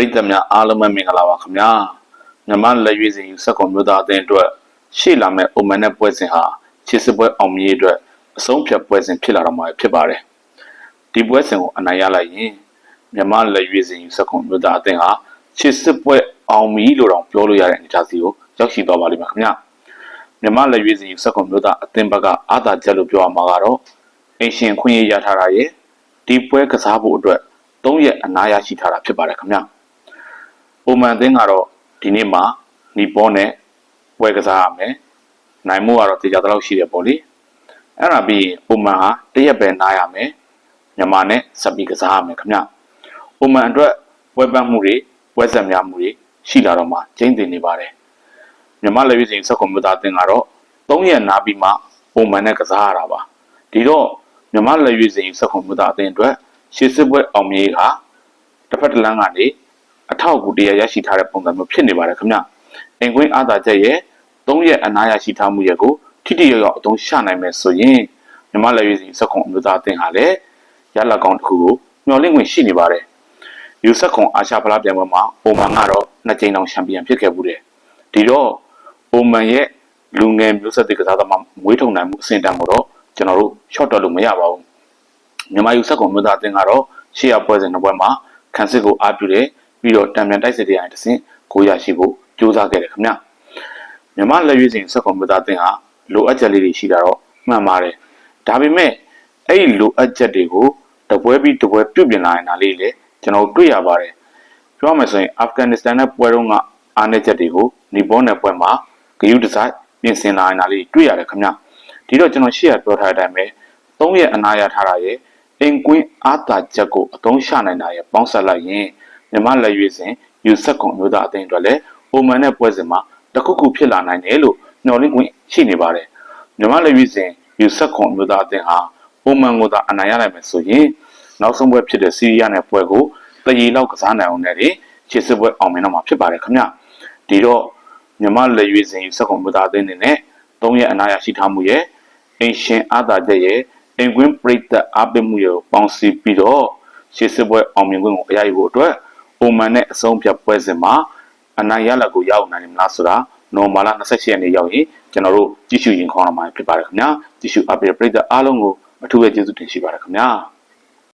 ရိသတ်များအားလုံးပဲမင်္ဂလာပါခင်ဗျာမြန်မာလက်ရွေးစင်ယူစက်ကွန်မျိုးသားအသင်းအတွက်ရှေ့လာမဲ့အိုမန်နဲ့ပွဲစဉ်ဟာချစ်စစ်ပွဲအောင်မြင်ရေးအတွက်အဆုံးဖြတ်ပွဲစဉ်ဖြစ်လာတော့မှာဖြစ်ပါတယ်ဒီပွဲစဉ်ကိုအနိုင်ရလိုက်ရင်မြန်မာလက်ရွေးစင်ယူစက်ကွန်မျိုးသားအသင်းဟာချစ်စစ်ပွဲအောင်မြင်လို့တောင်ပြောလို့ရတဲ့အနေအထားစီကိုရောက်ရှိသွားပါလိမ့်မယ်ခင်ဗျာမြန်မာလက်ရွေးစင်ယူစက်ကွန်မျိုးသားအသင်းဘက်ကအာသာချက်လို့ပြောရမှာကတော့အင်ရှင်ခွင့်ရရထားတာရဲ့ဒီပွဲကစားဖို့အတွက်၃ရက်အနားရရှိထားတာဖြစ်ပါတယ်ခင်ဗျာ ပုံမှန်အသင်းကတော့ဒီနေ့မှာနီပေါ်နဲ့ပွဲကစားရမယ်နိုင်မှုကတော့တေချာတလောက်ရှိတယ်ပေါ့လေအဲ့ဒါပြီးရင်ပုံမှန်ဟာတရက်ပဲနားရမယ်မြန်မာနဲ့ဆက်ပြီးကစားရမယ်ခင်ဗျပုံမှန်အတွက်ပွဲပတ်မှုတွေပွဲဆက်များမှုတွေရှိလာတော့မှကျင်းတင်နေပါတယ်မြန်မာလက်ရွေးစင်စက်ကွန်ပျူတာအသင်းကတော့၃ရက်နားပြီးမှပုံမှန်နဲ့ကစားရတာပါဒီတော့မြန်မာလက်ရွေးစင်စက်ကွန်ပျူတာအသင်းအတွက်ရှေ့စစ်ပွဲအောင်မြင်ရေးဟာတစ်ဖက်တစ်လမ်းကနေ အထောက်အကူတရားရရှိထားတဲ့ပုံစံမျိုးဖြစ်နေပါတယ်ခင်ဗျ။အင်ကွင်းအားသာချက်ရဲ့၃ရက်အနားရရှိထားမှုရဲ့ကိုထိတိယောက်ယောက်အသုံးချနိုင်မယ်ဆိုရင်မြမလက်ရွေးစီစက်ကွန်အမျိုးသားအသင်းဟာလည်းရလက်ကောင်တစ်ခုကိုမျှော်လင့်ဝင်ရှိနေပါတယ်။ယူစက်ကွန်အာရှဖလားပြိုင်ပွဲမှာအိုမန်ကတော့နှစ်ကြိမ်တောင်ချန်ပီယံဖြစ်ခဲ့မှုတယ်။ဒီတော့အိုမန်ရဲ့လူငယ်မျိုးဆက်တွေကစားသမားမွေးထုံနိုင်မှုအဆင့်တန်းကိုတော့ကျွန်တော်တို့ short တော့လို့မရပါဘူး။မြန်မာယူစက်ကွန်မျိုးသားအသင်းကတော့ရှေ့ရပွဲစဉ်နှစ်ပွဲမှာခန်းစစ်ကိုအားပြုတယ် ပြီးတော့တံပြန်တိုက်စစ်တရားတစ်ဆင့်ကိုရရှိဖို့ကြိုးစားခဲ့တယ်ခင်ဗျမြမလက်ရွေးစဉ်စက်ကွန်ပျူတာသင်ဟာလိုအပ်ချက်လေးတွေရှိတာတော့မှန်ပါတယ်ဒါပေမဲ့အဲ့ဒီလိုအပ်ချက်တွေကိုတပွဲပြီးတပွဲပြုတ်ပြင်လာနေတာလေးလေကျွန်တော်တွေ့ရပါတယ်ပြောရမယ်ဆိုရင်အာဖဂန်နစ္စတန်နဲ့ပွဲတော့ကအားနည်းချက်တွေကိုနီဘောနဲ့ပွဲမှာဂယုတစိုက်ပြင်ဆင်လာနေတာလေးတွေ့ရတယ်ခင်ဗျဒီတော့ကျွန်တော်ရှေ့ကပြောထားတဲ့အတိုင်းပဲ၃ရက်အနာရထားတာရဲ့အင်ကွင်းအားတာချက်ကိုအသုံးချနိုင်တာရဲ့ပေါင်းဆက်လိုက်ရင် မြမလက်ရွေးစဉ်ယူဆက်ကွန်မျိုးသားအသင်းအတွက်လည်းပုံမှန်တဲ့ပွဲစဉ်မှာတခုခုဖြစ်လာနိုင်တယ်လို့ညှော်လင့်ခွင့်ရှိနေပါတယ်မြမလက်ရွေးစဉ်ယူဆက်ကွန်မျိုးသားအသင်းဟာပုံမှန်ကိုသာအနိုင်ရနိုင်မယ်ဆိုရင်နောက်ဆုံးပွဲဖြစ်တဲ့စီးရီးယားနဲ့ပွဲကိုတရီလောက်ကစားနိုင်အောင်နဲ့ခြေစစ်ပွဲအောင်မြင်တော့မှာဖြစ်ပါတယ်ခင်ဗျဒီတော့မြမလက်ရွေးစဉ်ယူဆက်ကွန်မျိုးသားအသင်းအနေနဲ့၃ရက်အနာရရှိထားမှုရဲ့အင်ရှင်အားသာချက်ရဲ့အင်ကွင်းပရိသတ်အားပေးမှုရဲ့ပေါင်းစည်းပြီးတော့ခြေစစ်ပွဲအောင်မြင်ခွင့်ကိုအရယူဖို့အတွက် ပုံမှန်နဲ့အဆုံးဖြတ်ပွဲစဉ်မှာအနိုင်ရလက်ကိုရောက်နိုင်မလားဆိုတာနိုမာလာ28ရက်နေ့ရောက်ရင်ကျွန်တော်တို့ကြည့်ရှုရင်ခေါင်းလာမှာဖြစ်ပါတယ်ခင်ဗျာကြည့်ရှုအပ်ပြီးပြည့်တဲ့အားလုံးကိုအထူးပဲကျေးဇူးတင်ရှိပါတယ်ခင်ဗျာ